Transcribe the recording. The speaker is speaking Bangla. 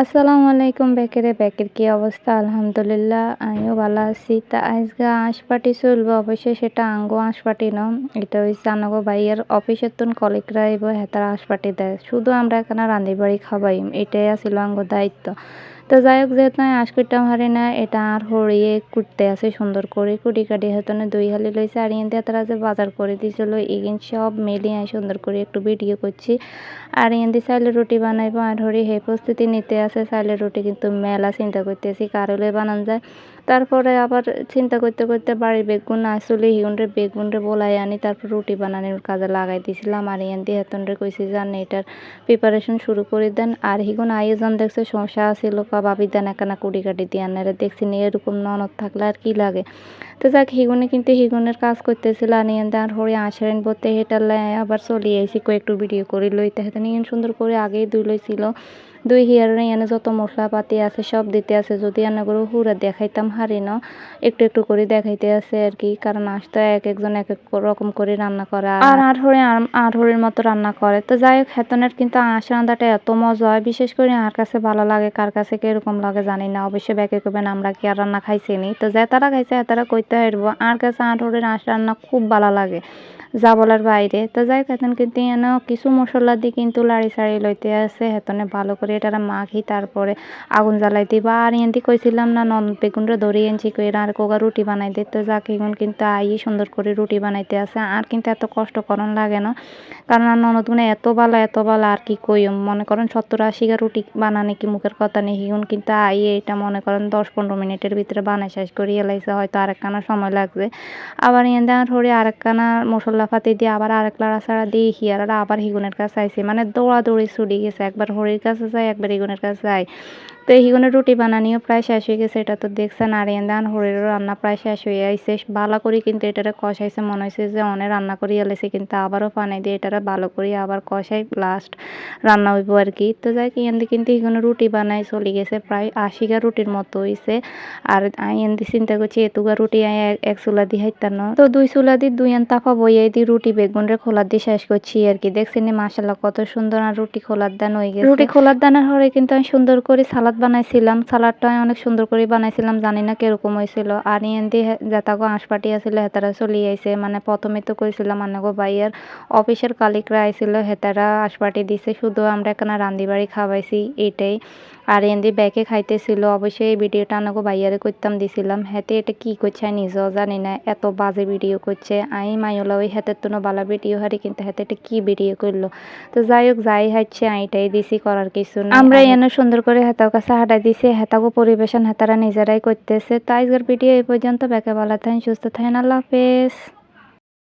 আসসালামু আলাইকুম বেকেরে বেকের কি অবস্থা? আলহামদুলিল্লাহ, আমিও ভালো আছি। তা আজকে আঁশপাটি চলবো, অবশ্যই সেটা আঙ্গো আঁশপাটি ন। এটা হচ্ছে আনাগো ভাইয়ের অফিসের তুন কলিকরা এবার হেতার আঁশপাটি দেয়। শুধু আমরা এখানে রান্ধি বাড়ি খাবাই, এটাই আছিল আঙ্গো দায়িত্ব। তো যাই হোক, যেহেতু আমি আঁশ করতাম হারি না, এটা আর হরিয়ে কুটতে আছে সুন্দর করে। কুটি কাটি হয়তো না দুই হালি লইছে, আর ইন্দে তারা যে বাজার করে দিয়েছিল, এগিন সব মিলিয়ে সুন্দর করে একটু ভিডিও করছি। আর ইন্দি চাইলে রুটি বানাইবো, আর হরি হে প্রস্তুতি নিতে আছে, চাইলে রুটি কিন্তু মেলা চিন্তা করতেছি কারলে বানান যায়। তারপরে আবার চিন্তা করতে করতে বাড়ির বেগুন আসলে হিগুনরে বেগুনরে বলাই আনি, তারপর রুটি বানানোর কাজে লাগাই দিয়েছিলাম আর ইয়ান দিয়ে হেতনরে কইছি যান এটার প্রিপারেশন শুরু করে দেন। আর হিগুন আয়োজন দেখছে শশা আছিল কা ভাবি দেন একানা কুড়ি কাটি দিয়ে আনারে দেখছি নিয়ে এরকম ননদ থাকলে আর কি লাগে? তো যাক, হিগুনে কিন্তু হিগুনের কাজ করতেছিল। আর ইয়ান আর হরে আসারেন বলতে হেটালে আবার চলিয়ে আইসি কয়েকটু ভিডিও করে লইতে। হেতেন ইয়ান সুন্দর করে আগেই দুই লইছিল। দুই হিয়ারে এনে যত মশলাপাতি আছে সব দিতে আছে। যদি এনে করে হুরা দেখাইতাম হারি ন? একটু একটু করে দেখাইতে আছে আর কি, কারণ আসতে এক একজন এক এক রকম করে রান্না করে। আর আড়হরে আড়হরের মতো রান্না করে। তো যাই হোক, হেতনের কিন্তু আঁশ রান্নাটা এত মজা হয়, বিশেষ করে আর কাছে ভালো লাগে, কার কাছে কীরকম লাগে জানি না। অবশ্যই ব্যাকে করবেন আমরা কি আর রান্না খাইছি নি? তো যে তারা খাইছে তারা কইতে হারবো আর কাছে আড়হরের আঁশ রান্না খুব ভালো লাগে, যা বলার বাইরে। তো যাই হোক, হেতন কিন্তু কিছু মশলা দিয়ে কিন্তু লাড়ি সাড়ি লইতে আছে, হেতনে ভালো করে এটা মাখি, তারপরে আগুন জ্বালাই দিবা আর এনতি কইছিলাম না, নন বেগুনটা ধরিয়ে এনছি কইরা আর কোগা রুটি বানাই দিতে যাক এখন কিন্তু আই সুন্দর করে রুটি বানাইতে আছে। আর কিন্তু এত কষ্ট করন লাগে না। কারণ ননদ গুনে এত ভালো এত ভালো আর কি কই মনে করেন সত্তর আশি গা রুটি বানানি কি মুখের কথা নেই। এখন কিন্তু আই এটা মনে করেন দশ পনেরো মিনিটের ভিতরে বানাই শেষ করে এলাইছে হয়তো আরেকখানা সময় লাগবে আবার এনে ধরে আরেকখানা মশলা পাতি দিয়ে আবার আরেক লাড়া ছাড়া দিয়ে হিয়ারা আবার হিগুনের কাছে আইসি মানে দৌড়াদৌড়ি ছুটি গেছে। একবার হরির কাছে একবার এগুনের কাছে যায় তো হিগুনের রুটি বানানিও প্রায় শেষ হয়ে গেছে, এটা তো দেখছেন, আর দান হরিরও রান্না প্রায় শেষ হয়ে আইসে ভালো করে কিন্তু এটারে কষাইছে, মনে হয়েছে যে অনেক রান্না করি এলেছে কিন্তু আবারও পানি দিয়ে এটারে ভালো করে আবার কষাই লাস্ট রান্না হইব আর কি। তো যাই এনদি কিন্তু হিগুনে রুটি বানাই চলে গেছে, প্রায় আশিগা রুটির মতো হয়েছে আর এনদি চিন্তা করছি এতুগা রুটি এক চুলা দিয়ে হাইতাম তো দুই চুলা দিয়ে দুই আন তাফা বইয়াই দিয়ে রুটি বেগুনরে খোলার দিয়ে শেষ করছি আর কি। দেখছেন মাসাল্লাহ কত সুন্দর আর রুটি খোলার দান হয়ে গেছে। রুটি খোলার দানের হরে কিন্তু আমি সুন্দর করে সালাদ বানাইছিলাম। সালাদটা অনেক সুন্দর করে বানাইছিলাম জানি না কীরকম হয়েছিল আর ইয়ান দিয়ে যেতাগো আঁশপাটি আছিল হেতারা চলি আইছে। মানে প্রথমে তো কইছিলাম আনাগো বাইয়ের অফিসের কালিকরা আইছিল হেতারা আঁশপাটি দিছে শুধু আমরা এখানে রান্দি বাড়ি খাওয়াইছি এটাই আর এন্দি ব্যাকে খাইতেছিল অবশ্যই এই ভিডিওটা আনাগো বাইয়ারে করতাম দিছিলাম হেতে এটা কি করছে আমি নিজেও জানি না এত বাজে ভিডিও করছে আই মাইওলা ওই হাতের তো বালা ভিডিও হারি কিন্তু হাতে এটা কি ভিডিও করল তো যাই হোক যাই হাইছে আইটাই দিছি করার কিছু না আমরা এনে সুন্দর করে হেতাও কাছে হাঁটাই দিছে হেতাগো পরিবেশন হেতারা নিজেরাই করতেছে তো আজকের ভিডিও এই পর্যন্ত বেকে ভালো থাকেন সুস্থ থাকেন আল্লাহ হাফেজ।